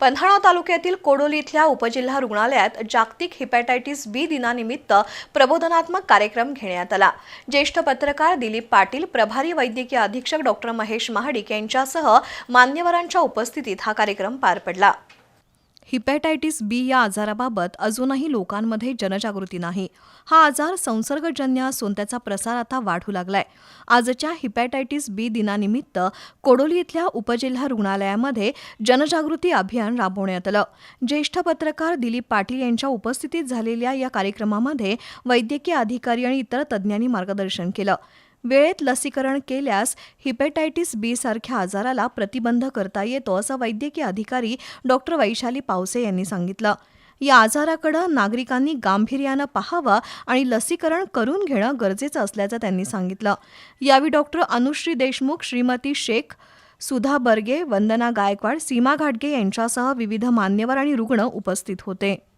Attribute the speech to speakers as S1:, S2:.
S1: पन्हाळा तालुक्यातील कोडोली इथल्या उपजिल्हा रुग्णालयात जागतिक हिपॅटायटिस बी दिनानिमित्त प्रबोधनात्मक कार्यक्रम घेण्यात आला. ज्येष्ठ पत्रकार दिलीप पाटील प्रभारी वैद्यकीय अधीक्षक डॉक्टर महेश महाडिक यांच्यासह मान्यवरांच्या उपस्थितीत हा कार्यक्रम पार पडला. हिपॅटायटिस बी या आजाराबाबत अजूनही लोकांमध्ये जनजागृती नाही. हा आजार संसर्गजन्य असून त्याचा प्रसार आता वाढू लागलाय. आजच्या हिपॅटायटिस बी दिनानिमित्त कोडोली इथल्या उपजिल्हा रुग्णालयामध्ये जनजागृती अभियान राबवण्यात आलं. ज्येष्ठ पत्रकार दिलीप पाटील यांच्या उपस्थितीत झालेल्या या कार्यक्रमामध्ये वैद्यकीय अधिकारी आणि इतर तज्ज्ञांनी मार्गदर्शन केलं. वेळेत लसीकरण केल्यास हिपेटायटिस बी सारख्या आजाराला प्रतिबंध करता येतो असं वैद्यकीय अधिकारी डॉक्टर वैशाली पावसे यांनी सांगितलं. या आजाराकडे नागरिकांनी गांभीर्यानं पाहावं आणि लसीकरण करून घेणं गरजेचं असल्याचं त्यांनी सांगितलं. यावेळी डॉक्टर अनुश्री देशमुख श्रीमती शेख सुधा बर्गे वंदना गायकवाड सीमा घाटगे यांच्यासह विविध मान्यवर आणि रुग्ण उपस्थित होते.